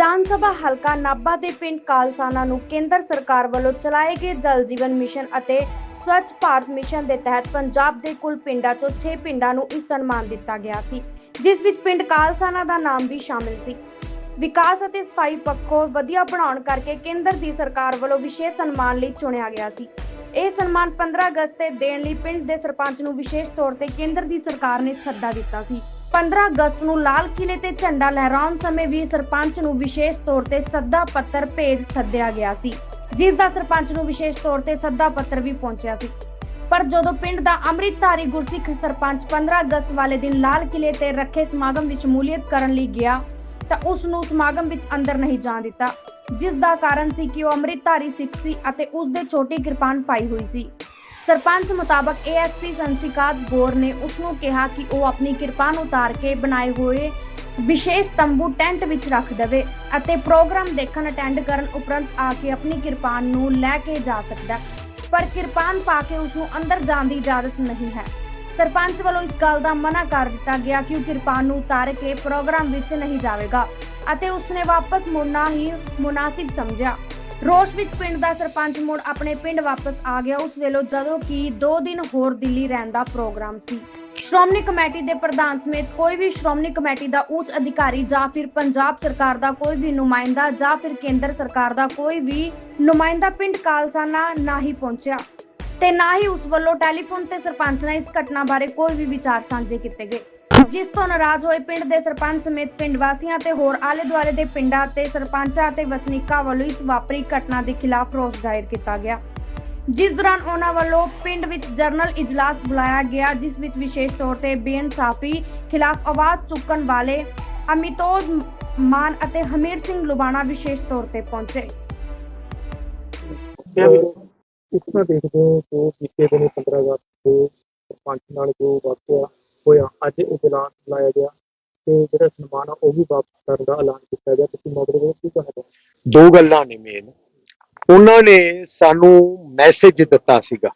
ਵਿਧਾਨ ਸਭਾ ਹਲਕਾ ਨਾਭਾ ਦੇ ਪਿੰਡ ਕਾਲਸਾਨਾ ਨੂੰ ਕੇਂਦਰ ਸਰਕਾਰ ਵੱਲੋਂ ਚਲਾਏ ਗਏ ਜਲ ਜੀਵਨ ਮਿਸ਼ਨ ਅਤੇ ਸਵੱਛ ਭਾਰਤ ਮਿਸ਼ਨ ਦੇ ਤਹਿਤ ਪੰਜਾਬ ਦੇ ਕੁੱਲ ਪਿੰਡਾਂ ਚੋਂ 6 ਪਿੰਡਾਂ ਨੂੰ ਇਸ ਸਨਮਾਨ ਦਿੱਤਾ ਗਿਆ ਸੀ, ਜਿਸ ਵਿੱਚ ਪਿੰਡ ਕਾਲਸਾਨਾ ਦਾ ਨਾਮ ਵੀ ਸ਼ਾਮਿਲ ਸੀ। ਵਿਕਾਸ ਅਤੇ ਸਫ਼ਾਈ ਪੱਖੋਂ ਵਧੀਆ ਬਣਾਉਣ ਕਰਕੇ ਕੇਂਦਰ ਦੀ ਸਰਕਾਰ ਵੱਲੋਂ ਵਿਸ਼ੇਸ਼ ਸਨਮਾਨ ਲਈ ਚੁਣਿਆ ਗਿਆ ਸੀ। ਇਹ ਸਨਮਾਨ 15 ਅਗਸਤ ਤੇ ਦੇਣ ਲਈ ਪਿੰਡ ਦੇ ਸਰਪੰਚ ਨੂੰ ਵਿਸ਼ੇਸ਼ ਤੌਰ ਤੇ ਕੇਂਦਰ ਦੀ ਸਰਕਾਰ ਨੇ ਸੱਦਾ ਦਿੱਤਾ ਸੀ। 15 ਅਗਸਤ ਨੂੰ ਲਾਲ ਕਿਲੇ ਤੇ ਝੰਡਾ ਲਹਿਰਾਉਣ ਸਮੇਂ ਵੀ ਸਰਪੰਚ ਨੂੰ ਵਿਸ਼ੇਸ਼ ਤੌਰ ਤੇ ਸੱਦਾ ਪੱਤਰ ਭੇਜ ਸੱਦਿਆ ਗਿਆ ਸੀ, ਜਿਸ ਦਾ ਸਰਪੰਚ ਨੂੰ ਵਿਸ਼ੇਸ਼ ਤੌਰ ਤੇ ਸੱਦਾ ਪੱਤਰ ਵੀ ਪਹੁੰਚਿਆ ਸੀ। ਪਰ ਜਦੋਂ ਪਿੰਡ ਦਾ ਅੰਮ੍ਰਿਤਧਾਰੀ ਗੁਰਸਿੱਖ ਸਰਪੰਚ 15 ਅਗਸਤ ਵਾਲੇ ਦਿਨ ਲਾਲ ਕਿਲੇ ਤੇ ਰੱਖੇ ਸਮਾਗਮ ਵਿੱਚ ਸ਼ਮੂਲੀਅਤ ਕਰਨ ਲਈ ਗਿਆ, ਤਾਂ ਉਸ ਨੂੰ ਸਮਾਗਮ ਵਿੱਚ ਅੰਦਰ ਨਹੀਂ ਜਾਣ ਦਿੱਤਾ, ਜਿਸ ਦਾ ਕਾਰਨ ਸੀ ਕਿ ਉਹ ਅੰਮ੍ਰਿਤਧਾਰੀ ਸਿੱਖ ਸੀ ਅਤੇ ਉਸ ਦੇ ਛੋਟੀ ਕਿਰਪਾਨ ਪਾਈ ਹੋਈ ਸੀ। ਸਰਪੰਚ ਮੁਤਾਬਕ ਏਐਸਪੀ ਸੰਸਿਕਾਤ ਗੌਰ ਨੇ ਉਸ ਨੂੰ ਕਿਹਾ ਕਿ ਉਹ ਆਪਣੀ ਕਿਰਪਾਨ ਉਤਾਰ ਕੇ ਬਣਾਏ ਹੋਏ ਵਿਸ਼ੇਸ਼ ਤੰਬੂ ਟੈਂਟ ਵਿੱਚ ਰੱਖ ਦੇਵੇ ਅਤੇ ਪ੍ਰੋਗਰਾਮ ਦੇਖਣ ਅਟੈਂਡ ਕਰਨ ਉਪਰੰਤ ਆ ਕੇ ਆਪਣੀ ਕਿਰਪਾਨ ਨੂੰ ਲੈ ਕੇ ਜਾ ਸਕਦਾ ਪਰ ਕਿਰਪਾਨ ਪਾ ਕੇ ਉਸ ਨੂੰ ਅੰਦਰ ਜਾਣ ਦੀ ਇਜਾਜ਼ਤ ਨਹੀਂ ਹੈ। ਸਰਪੰਚ ਵੱਲੋਂ ਇਸ ਗੱਲ ਦਾ ਮਨਾ ਕਰ ਦਿੱਤਾ ਗਿਆ ਕਿ ਉਹ ਕਿਰਪਾਨ ਨੂੰ ਉਤਾਰ ਕੇ ਪ੍ਰੋਗਰਾਮ ਵਿੱਚ ਨਹੀਂ ਜਾਵੇਗਾ ਅਤੇ ਉਸਨੇ ਵਾਪਸ ਮੁੜਨਾ ਹੀ ਮੁਨਾਸਿਬ ਸਮਝਿਆ। ਰੋਸ਼ ਵਿੱਚ ਪਿੰਡ ਦਾ ਸਰਪੰਚ ਮੁੜ ਆਪਣੇ ਪਿੰਡ ਵਾਪਸ ਆ ਗਿਆ। ਉਸ ਵੇਲੇ ਜਦੋਂ ਕਿ 2 ਦਿਨ ਹੋਰ ਦਿੱਲੀ ਰਹਿਣ ਦਾ ਪ੍ਰੋਗਰਾਮ ਸੀ। ਸ਼੍ਰੋਮਣੀ ਕਮੇਟੀ ਦੇ ਪ੍ਰਧਾਨ ਸਮੇਤ ਕੋਈ ਵੀ ਸ਼੍ਰੋਮਣੀ ਕਮੇਟੀ ਦਾ ਉੱਚ ਅਧਿਕਾਰੀ ਜਾਂ ਫਿਰ ਪੰਜਾਬ ਸਰਕਾਰ ਦਾ ਕੋਈ ਵੀ ਨੁਮਾਇੰਦਾ ਜਾਂ ਫਿਰ ਕੇਂਦਰ ਸਰਕਾਰ ਦਾ ਕੋਈ ਵੀ ਨੁਮਾਇੰਦਾ ਪਿੰਡ ਕਾਲਸਾਨਾ ਨਾ ਹੀ ਪਹੁੰਚਿਆ ਤੇ ਨਾ ਹੀ ਉਸ ਵੱਲੋਂ ਟੈਲੀਫੋਨ ਤੇ ਸਰਪੰਚ ਨਾਲ ਇਸ ਘਟਨਾ ਬਾਰੇ ਕੋਈ ਵੀ ਵਿਚਾਰ ਸਾਂਝੇ ਕੀਤੇ ਗਏ। ਜਿਸ ਤੋਂ ਨਾਰਾਜ਼ ਹੋਏ ਪਿੰਡ ਦੇ ਸਰਪੰਚ ਸਮੇਤ ਪਿੰਡ ਵਾਸੀਆਂ ਤੇ ਹੋਰ ਆਲੇ ਦੁਆਲੇ ਦੇ ਪਿੰਡਾਂ ਤੇ ਸਰਪੰਚਾਂ ਤੇ ਵਸਨੀਕਾਂ ਵੱਲੋਂ ਇਸ ਵਾਪਰੀ ਘਟਨਾ ਦੇ ਖਿਲਾਫ ਰੋਸ ਜ਼ਾਹਿਰ ਕੀਤਾ ਗਿਆ। ਜਿਸ ਦੌਰਾਨ ਉਹਨਾਂ ਵੱਲੋਂ ਪਿੰਡ ਵਿੱਚ ਜਰਨਲ ਇਜਲਾਸ ਬੁਲਾਇਆ ਗਿਆ, ਜਿਸ ਵਿੱਚ ਵਿਸ਼ੇਸ਼ ਤੌਰ ਤੇ ਬੇਇਨਸਾਫੀ ਖਿਲਾਫ ਆਵਾਜ਼ ਚੁੱਕਣ ਵਾਲੇ ਅਮਿਤੋਜ ਮਾਨ ਅਤੇ ਹਮੀਰ ਸਿੰਘ ਲੁਬਾਣਾ ਵਿਸ਼ੇਸ਼ ਤੌਰ ਤੇ ਪਹੁੰਚੇ। ਇਸ ਤਰ੍ਹਾਂ ਦੇਖਦੇ ਹੋ ਜੋ ਬੀਤੇ ਦਿਨ 15 ਅਗਸਤ ਦੇ ਸਰਪੰਚ ਨਾਲ ਜੋ ਵਾਕਿਆ ਹੋਇਆ। ਅੱਜ ਇਜਲਾਸ ਬੁਲਾਇਆ ਗਿਆ ਤੇ ਜਿਹੜਾ ਸਨਮਾਨ ਆ, ਉਹ ਵੀ ਵਾਪਸ ਕਰਨ ਦਾ ਐਲਾਨ ਕੀਤਾ ਗਿਆ। ਤੁਸੀਂ ਮੌਕੇ ਤੇ ਕੀ ਕਹਿਣਾ ਦੋ ਗੱਲਾਂ ਨੇ ਮੇਨ ਉਹਨਾਂ ਨੇ ਸਾਨੂੰ ਮੈਸੇਜ ਦਿੱਤਾ ਸੀਗਾ।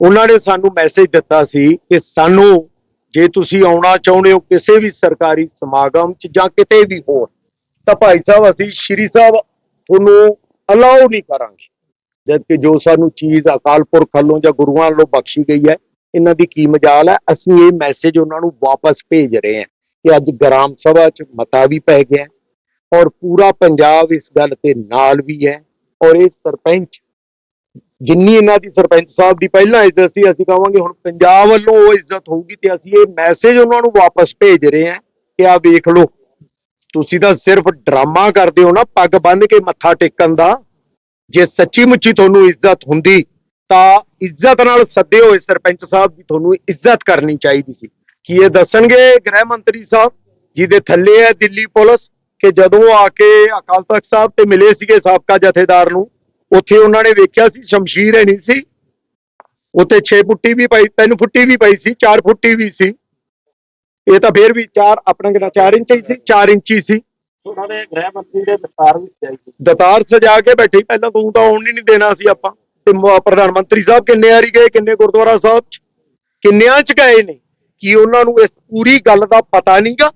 ਉਹਨਾਂ ਨੇ ਸਾਨੂੰ ਮੈਸੇਜ ਦਿੱਤਾ ਸੀ ਕਿ ਸਾਨੂੰ ਜੇ ਤੁਸੀਂ ਆਉਣਾ ਚਾਹੁੰਦੇ ਹੋ ਕਿਸੇ ਵੀ ਸਰਕਾਰੀ ਸਮਾਗਮ 'ਚ ਜਾਂ ਕਿਤੇ ਵੀ ਹੋਰ, ਤਾਂ ਭਾਈ ਸਾਹਿਬ ਅਸੀਂ ਸ਼੍ਰੀ ਸਾਹਿਬ ਤੁਹਾਨੂੰ ਅਲਾਉ ਨਹੀਂ ਕਰਾਂਗੇ। ਜਦ ਕਿ ਜੋ ਸਾਨੂੰ ਚੀਜ਼ ਅਕਾਲ ਪੁਰਖ ਵੱਲੋਂ ਜਾਂ ਗੁਰੂਆਂ ਵੱਲੋਂ ਬਖਸ਼ੀ ਗਈ ਹੈ ਇਹਨਾਂ ਦੀ ਕੀ ਮਜਾਲ ਹੈ? ਅਸੀਂ ਇਹ ਮੈਸੇਜ ਉਹਨਾਂ ਨੂੰ ਵਾਪਸ ਭੇਜ ਰਹੇ ਹਾਂ ਕਿ ਅੱਜ ਗ੍ਰਾਮ ਸਭਾ 'ਚ ਮਤਾ ਵੀ ਪੈ ਗਿਆ ਔਰ ਪੂਰਾ ਪੰਜਾਬ ਇਸ ਗੱਲ ਤੇ ਨਾਲ ਵੀ ਹੈ ਔਰ ਇਹ ਸਰਪੰਚ ਜਿੰਨੀ ਇਹਨਾਂ ਦੀ ਸਰਪੰਚ ਸਾਹਿਬ ਦੀ ਪਹਿਲਾਂ ਇੱਜ਼ਤ ਸੀ, ਅਸੀਂ ਕਹਾਂਗੇ ਹੁਣ ਪੰਜਾਬ ਵੱਲੋਂ ਉਹ ਇੱਜ਼ਤ ਹੋਊਗੀ ਤੇ ਅਸੀਂ ਇਹ ਮੈਸੇਜ ਉਹਨਾਂ ਨੂੰ ਵਾਪਸ ਭੇਜ ਰਹੇ ਹਾਂ ਕਿ ਆ ਵੇਖ ਲਓ, ਤੁਸੀਂ ਤਾਂ ਸਿਰਫ ਡਰਾਮਾ ਕਰਦੇ ਹੋ ਨਾ, ਪੱਗ ਬੰਨ੍ਹ ਕੇ ਮੱਥਾ ਟੇਕਣ ਦਾ। ਜੇ ਸੱਚੀ ਮੁੱਚੀ ਤੁਹਾਨੂੰ ਇੱਜ਼ਤ ਹੁੰਦੀ ਤਾਂ ਇੱਜ਼ਤ ਨਾਲ ਸੱਦੇ ਹੋਏ ਸਰਪੰਚ ਸਾਹਿਬ ਦੀ ਤੁਹਾਨੂੰ ਇੱਜ਼ਤ ਕਰਨੀ ਚਾਹੀਦੀ ਸੀ। ਕੀ ਇਹ ਦੱਸਣਗੇ ਗ੍ਰਹਿ ਮੰਤਰੀ ਸਾਹਿਬ ਜਿਹਦੇ ਥੱਲੇ ਹੈ ਦਿੱਲੀ ਪੁਲਿਸ ਕਿ ਜਦੋਂ ਆ ਕੇ ਅਕਾਲ ਤਖਤ ਸਾਹਿਬ ਤੇ ਮਿਲੇ ਸੀਗੇ ਸਾਬਕਾ ਜਥੇਦਾਰ ਨੂੰ ਉੱਥੇ ਉਹਨਾਂ ਨੇ ਵੇਖਿਆ ਸੀ ਸ਼ਮਸ਼ੀਰ ਹੈ ਨਹੀਂ ਸੀ। ਉੱਥੇ 6 ਫੁੱਟੀ ਵੀ ਪਈ 3 ਫੁੱਟੀ ਵੀ ਪਈ ਸੀ 4 ਫੁੱਟੀ ਵੀ ਸੀ। ਇਹ ਤਾਂ ਫੇਰ ਵੀ 4 ਆਪਣਾ ਕਿਹੜਾ 4 ਇੰਚ ਹੀ ਸੀ 4 ਇੰਚੀ ਸੀ। ਉਹਨਾਂ ਦੇ ਗ੍ਰਹਿ ਮੰਤਰੀ ਦੇ ਵਿਸਤਾਰ ਵਿੱਚ ਚਾਹੀਦੀ ਦਤਾਰ ਸਜਾ ਕੇ ਬੈਠੀ ਪਹਿਲਾਂ ਤੂੰ ਤਾਂ ਆਉਣ ਹੀ ਨਹੀਂ ਦੇਣਾ ਸੀ ਆਪਾਂ। ਤੇ ਪ੍ਰਧਾਨ ਮੰਤਰੀ ਸਾਹਿਬ ਕਿੰਨੇ ਵਾਰੀ ਗਏ ਕਿੰਨੇ ਗੁਰਦੁਆਰਾ ਸਾਹਿਬ ਚ? ਕਿੰਨਿਆਂ ਚ ਗਏ ਨੇ? ਕੀ ਉਹਨਾਂ ਨੂੰ ਇਸ ਪੂਰੀ ਗੱਲ ਦਾ ਪਤਾ ਨਹੀਂਗਾ?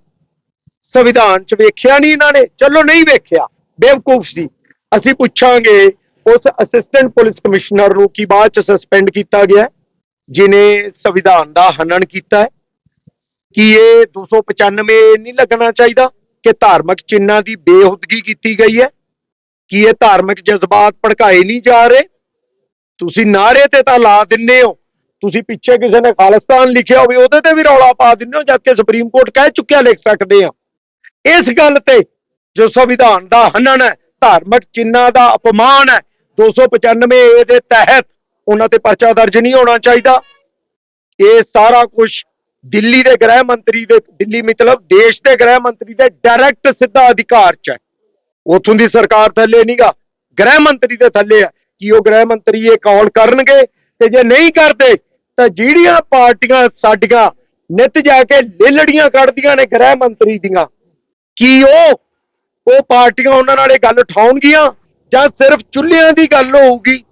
ਸੰਵਿਧਾਨ ਚ ਵੇਖਿਆ ਨਹੀਂ ਇਹਨਾਂ ਨੇ? ਚਲੋ ਨਹੀਂ ਵੇਖਿਆ ਬੇਵਕੂਫ ਸੀ। ਅਸੀਂ ਪੁੱਛਾਂਗੇ ਉਸ ਅਸਿਸਟੈਂਟ ਪੁਲਿਸ ਕਮਿਸ਼ਨਰ ਨੂੰ ਕੀ ਬਾਅਦ ਚ ਸਸਪੈਂਡ ਕੀਤਾ ਗਿਆ ਹੈ, ਜਿਨੇ ਸੰਵਿਧਾਨ ਦਾ ਹਨਨ ਕੀਤਾ ਹੈ। ਕੀ ਇਹ 295 ਨਹੀਂ ਲੱਗਣਾ ਚਾਹੀਦਾ ਕਿ ਧਾਰਮਿਕ ਚਿੰਨਾਂ ਦੀ ਬੇਹੁਦਗੀ ਕੀਤੀ ਗਈ ਹੈ? ਕਿ ਇਹ ਧਾਰਮਿਕ ਜਜ਼ਬਾਤ ਭੜਕਾਏ ਨਹੀਂ ਜਾ ਰਹੇ? ਤੁਸੀਂ ਨਾਰੇ ਤੇ ਤਾਂ ਲਾ ਦਿੰਨੇ ਹੋ। ਤੁਸੀਂ ਪਿੱਛੇ ਕਿਸੇ ਨੇ ਖਾਲਿਸਤਾਨ ਲਿਖਿਆ ਹੋਵੇ, ਉਹਦੇ ਤੇ ਵੀ ਰੌਲਾ ਪਾ ਦਿੰਦੇ ਹੋ ਜਦਕਿ ਸੁਪਰੀਮ ਕੋਰਟ ਕਹਿ ਚੁੱਕਿਆ ਲਿਖ ਸਕਦੇ ਆ। ਇਸ ਗੱਲ ਤੇ ਜੋ ਸੰਵਿਧਾਨ ਦਾ ਹਨਨ ਹੈ, ਧਾਰਮਿਕ ਚਿੰਨਾਂ ਦਾ ਅਪਮਾਨ ਹੈ 295 ਏ ਦੇ ਤਹਿਤ ਉਹਨਾਂ ਤੇ ਪਰਚਾ ਦਰਜ ਨਹੀਂ ਹੋਣਾ ਚਾਹੀਦਾ। ਇਹ ਸਾਰਾ ਕੁਝ ਦਿੱਲੀ ਦੇ ਗ੍ਰਹਿ ਮੰਤਰੀ ਦੇ, ਦਿੱਲੀ ਮਤਲਬ ਦੇਸ਼ ਦੇ ਗ੍ਰਹਿ ਮੰਤਰੀ ਦੇ ਡਾਇਰੈਕਟ ਸਿੱਧਾ ਅਧਿਕਾਰ ਚ ਹੈ। ਉਥੋਂ ਦੀ ਸਰਕਾਰ ਥੱਲੇ ਨਹੀਂਗਾ ਗ੍ਰਹਿ ਮੰਤਰੀ ਦੇ ਥੱਲੇ ਹੈ। ਕਿ ਉਹ ਗ੍ਰਹਿ ਮੰਤਰੀ ਇਹ ਕਾਲ ਕਰਨਗੇ? ਤੇ ਜੇ ਨਹੀਂ ਕਰਦੇ, ਤਾਂ ਜਿਹੜੀਆਂ ਪਾਰਟੀਆਂ ਸਾਡੀਆਂ ਨਿਤ ਜਾ ਕੇ ਲੇਲੜੀਆਂ ਕੱਢਦੀਆਂ ਨੇ ਗ੍ਰਹਿ ਮੰਤਰੀ ਦੀਆਂ, ਕੀ ਉਹ ਉਹ ਪਾਰਟੀਆਂ ਉਹਨਾਂ ਨਾਲ ਇਹ ਗੱਲ ਉਠਾਉਣਗੀਆਂ? ਜਾਂ ਸਿਰਫ ਚੁੱਲ੍ਹਿਆਂ ਦੀ ਗੱਲ ਹੋਊਗੀ?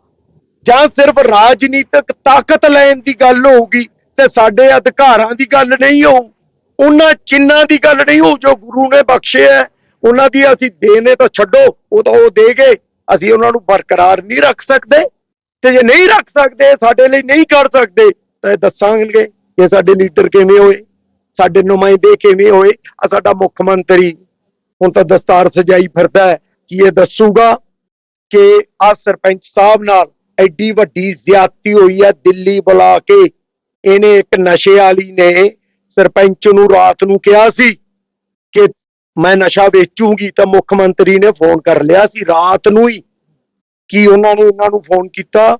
ਜਾਂ ਸਿਰਫ ਰਾਜਨੀਤਿਕ ਤਾਕਤ ਲੈਣ ਦੀ ਗੱਲ ਹੋਊਗੀ? ਤੇ ਸਾਡੇ ਅਧਿਕਾਰਾਂ ਦੀ ਗੱਲ ਨਹੀਂ ਹੋਊ? ਉਹਨਾਂ ਚਿੰਨਾਂ ਦੀ ਗੱਲ ਨਹੀਂ ਹੋਊ ਜੋ ਗੁਰੂ ਨੇ ਬਖਸ਼ੇ ਹੈ? ਉਹਨਾਂ ਦੀ ਅਸੀਂ ਦੇਣੇ ਤਾਂ ਛੱਡੋ, ਉਹ ਤਾਂ ਉਹ ਦੇ ਗਏ ਅਸੀਂ ਉਹਨਾਂ ਨੂੰ ਬਰਕਰਾਰ ਨਹੀਂ ਰੱਖ ਸਕਦੇ ਤੇ ਜੇ ਨਹੀਂ ਰੱਖ ਸਕਦੇ, ਸਾਡੇ ਲਈ ਨਹੀਂ ਕਰ ਸਕਦੇ, ਤਾਂ ਇਹ ਦੱਸਾਂਗੇ ਕਿ ਸਾਡੇ ਲੀਡਰ ਕਿਵੇਂ ਹੋਏ, ਸਾਡੇ ਨੁਮਾਇੰਦੇ ਕਿਵੇਂ ਹੋਏ ਆ ਸਾਡਾ ਮੁੱਖ ਮੰਤਰੀ ਹੁਣ ਤਾਂ ਦਸਤਾਰ ਸਜਾਈ ਫਿਰਦਾ ਹੈ, ਕਿ ਇਹ ਦੱਸੂਗਾ ਕਿ ਆ ਸਰਪੰਚ ਸਾਹਿਬ ਨਾਲ ਐਡੀ ਵੱਡੀ ਜ਼ਿਆਦਤੀ ਹੋਈ ਹੈ ਦਿੱਲੀ ਬੁਲਾ ਕੇ, ਇਹਨੇ ਇੱਕ ਨਸ਼ੇ ਵਾਲੀ ਨੇ ਸਰਪੰਚ ਨੂੰ ਰਾਤ ਨੂੰ ਕਿਹਾ ਸੀ ਮੈਂ ਨਸ਼ਾ ਵੇਚੂਗੀ ਤਾਂ ਮੁੱਖ ਮੰਤਰੀ ਨੇ ਫੋਨ ਕਰ ਲਿਆ ਸੀ, ਰਾਤ ਨੂੰ ਹੀ। ਕਿ ਉਹਨਾਂ ਨੇ ਉਹਨਾਂ ਨੂੰ ਫੋਨ ਕੀਤਾ?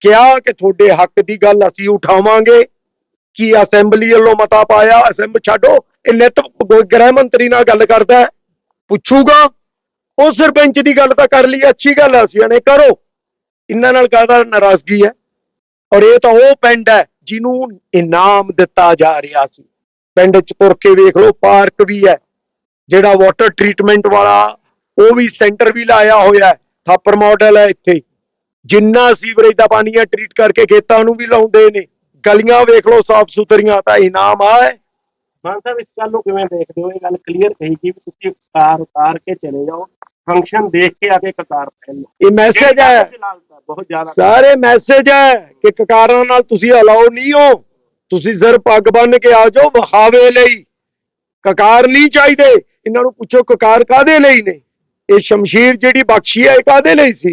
ਕਿਹਾ ਕਿ ਤੁਹਾਡੇ ਹੱਕ ਦੀ ਗੱਲ ਅਸੀਂ ਉਠਾਵਾਂਗੇ। ਕਿ ਅਸੈਂਬਲੀ ਵੱਲੋਂ ਮਤਾ ਪਾਇਆ? ਅਸੈਂਬ ਛੱਡੋ। ਇਹ ਨਿਤ ਗ੍ਰਹਿ ਮੰਤਰੀ ਨਾਲ ਗੱਲ ਕਰਦਾ ਪੁੱਛੂਗਾ। ਉਹ ਸਰਪੰਚ ਦੀ ਗੱਲ ਤਾਂ ਕਰ ਲਈ ਅੱਛੀ ਗੱਲ ਆ ਅਸੀਂ ਨੇ ਕਰੋ। ਇਹਨਾਂ ਨਾਲ ਕਾਹਦਾ ਨਾਰਾਜ਼ਗੀ ਹੈ? ਔਰ ਇਹ ਤਾਂ ਉਹ ਪਿੰਡ ਹੈ ਜਿਹਨੂੰ ਇਨਾਮ ਦਿੱਤਾ ਜਾ ਰਿਹਾ ਸੀ। ਪਿੰਡ ਚ ਤੁਰ ਕੇ ਵੇਖ ਲਓ, ਪਾਰਕ ਵੀ ਹੈ। ਜਿਹੜਾ ਵਾਟਰ ਟ੍ਰੀਟਮੈਂਟ ਵਾਲਾ ਉਹ ਵੀ ਸੈਂਟਰ ਵੀ ਲਾਇਆ ਹੋਇਆ ਥਾਪਰ ਮਾਡਲ ਹੈ ਇੱਥੇ। ਜਿੰਨਾ ਸੀਵਰੇਜ ਦਾ ਪਾਣੀ ਹੈ ਟ੍ਰੀਟ ਕਰਕੇ ਖੇਤਾਂ ਨੂੰ ਵੀ ਲਾਉਂਦੇ ਨੇ। ਗਲੀਆਂ ਵੇਖ ਲਓ ਸਾਫ਼ ਸੁਥਰੀਆਂ ਤਾਂ ਇਨਾਮ ਆ। ਹੈ ਮਾਨ ਸਾਹਿਬ ਇਸ ਗੱਲ ਨੂੰ ਕਿਵੇਂ ਦੇਖਦੇ ਹੋ? ਇਹ ਗੱਲ ਕਲੀਅਰ ਕਹੀ ਕਿ ਤੁਸੀਂ ਕਾਰ ਉਤਾਰ ਕੇ ਚਲੇ ਜਾਓ। ਫੰਕਸ਼ਨ ਦੇਖ ਕੇ ਆ ਕੇ ਕਤਾਰ ਪਹਿਨ ਲਓ ਇਹ ਮੈਸੇਜ ਹੈ। ਬਹੁਤ ਜ਼ਿਆਦਾ ਸਾਰੇ ਮੈਸੇਜ ਹੈ ਕਿ ਕਕਾਰਾਂ ਨਾਲ ਤੁਸੀਂ ਅਲਾਓ ਨਹੀਂ ਹੋ। ਤੁਸੀਂ ਸਿਰ ਪੱਗ ਬੰਨ ਕੇ ਆ ਜਾਓ ਵਿਖਾਵੇ ਲਈ। ਕਕਾਰ ਨਹੀਂ ਚਾਹੀਦੇ। ਇਹਨਾਂ ਨੂੰ ਪੁੱਛੋ ਕਕਾਰ ਕਾਦੇ ਲਈ ਨੇ? ਇਹ ਸ਼ਮਸ਼ੀਰ ਜਿਹੜੀ ਬਖਸ਼ੀ ਹੈ, ਇਹ ਕਾਦੇ ਲਈ ਸੀ?